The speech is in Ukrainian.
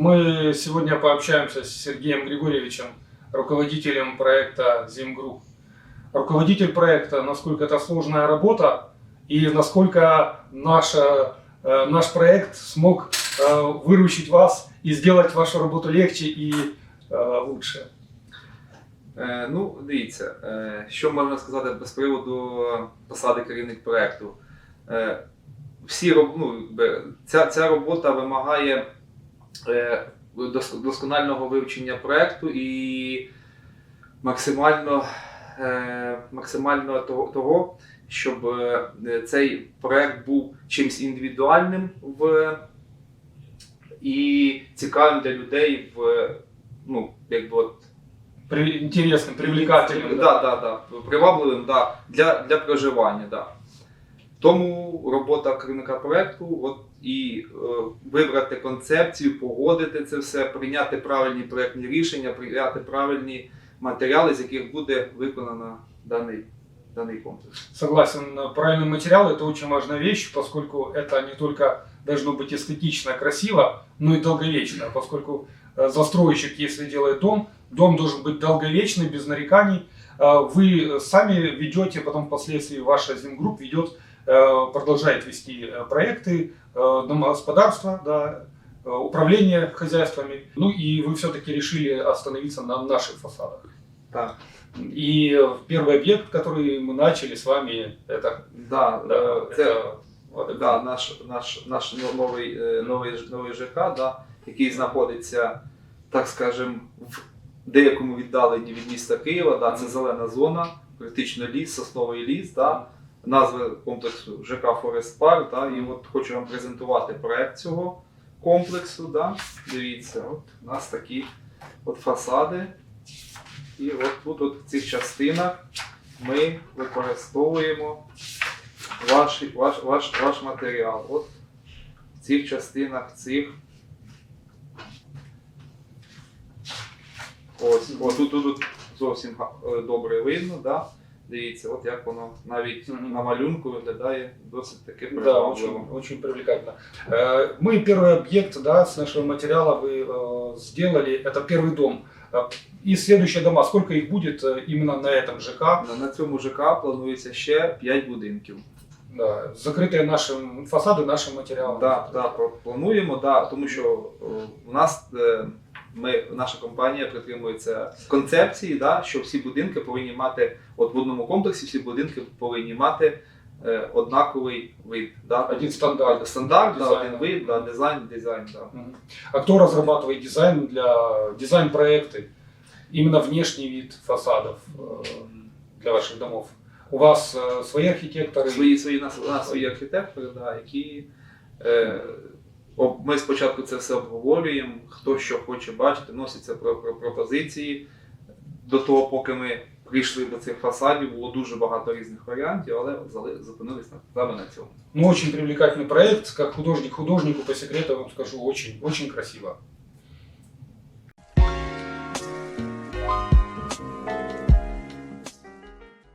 Мы сегодня пообщаемся с Сергеем Григорьевичем, руководителем проекта Зимгрупп. Руководитель проекта, насколько это сложная работа и насколько наша, э, наш проект смог э, выручить вас и сделать вашу работу легче и э, лучше. Е, ну, дивіться, е, що можна сказати без приводу посади керівник проєкту. Е, всі, роб- ну, якби, ця, ця робота вимагає е, дос- досконального вивчення проєкту і максимально, е, максимально того, щоб е, цей проєкт був чимось індивідуальним в, і цікавим для людей в ну, якби от, При- интересным, привлекательным. Да, да, да. Привабливим, да. Для, для проживання, да. Тому робота керівника проекту от, і е, вибрати концепцію, погодити це все, прийняти правильні проектні рішення, прийняти правильні матеріали, з яких буде виконано даний, даний комплекс. Согласен, правильный материал это очень важная вещь, поскольку это не только должно быть эстетично, красиво, но и долговечно, поскольку э, застройщик, если делает дом, дом должен быть долговечный, без нареканий. Э, Вы сами ведете, потом впоследствии ваша Зимгрупп ведет, э, продолжает вести э, проекты, э, домогосподарства, да, э, управление хозяйствами. Ну и вы все-таки решили остановиться на наших фасадах. Так. И э, первый объект, который мы начали с вами, это Да, да, е, це это вот да, наш, наш, наш но- новий, е, новий, ж- новий ЖК, да, який знаходиться, так скажем, в деякому віддаленні від міста Києва. Да, це Мгм. зелена зона, практично ліс, сосновий ліс. Да, назва комплексу ЖК Форест Парк. Да, і от хочу вам презентувати проект цього комплексу. Да. Дивіться, от у нас такі от фасади. І от тут от в цих частинах ми використовуємо ваш, ваш, ваш, ваш матеріал. От в цих частинах цих. Ось, от тут, тут, тут зовсім е, добре видно, да? Дивіться, от як воно навіть Мгм. на малюнку виглядає досить таки Да, привабливо. очень, очень привлекательно. Э, Мы первый объект да, с нашего материала вы э, сделали, это первый дом. Э, И следующие дома, сколько их будет э, именно на этом ЖК, На, на цьому ЖК планується ще 5 будинків. да, закрытые нашим фасады нашим материалом? Да, да, пр- плануємо, да, тому що е, у нас е, ми, наша компанія притримується концепції, да, що всі будинки повинні мати, от в одному комплексі всі будинки повинні мати е, однаковий вид. Да, Один стандарт. стандарт, да, Дизайн. один вид, да, дизайн, дизайн. Да. Мгм. А кто разрабатывает дизайн для дизайн-проекты? Именно внешний вид фасадов э, для ваших домов? У вас э, свои архитекторы? Свої, свої, у нас, у нас свої архітектори, да, які е, об- ми спочатку це все обговорюємо, хто що хоче бачити, носяться про, про пропозиції. До того, поки ми прийшли до цих фасадів, було дуже багато різних варіантів, але зупинились саме на цьому. Ну, очень привлекательный проект. Как художник художнику, по секрету вам скажу, очень, очень красиво.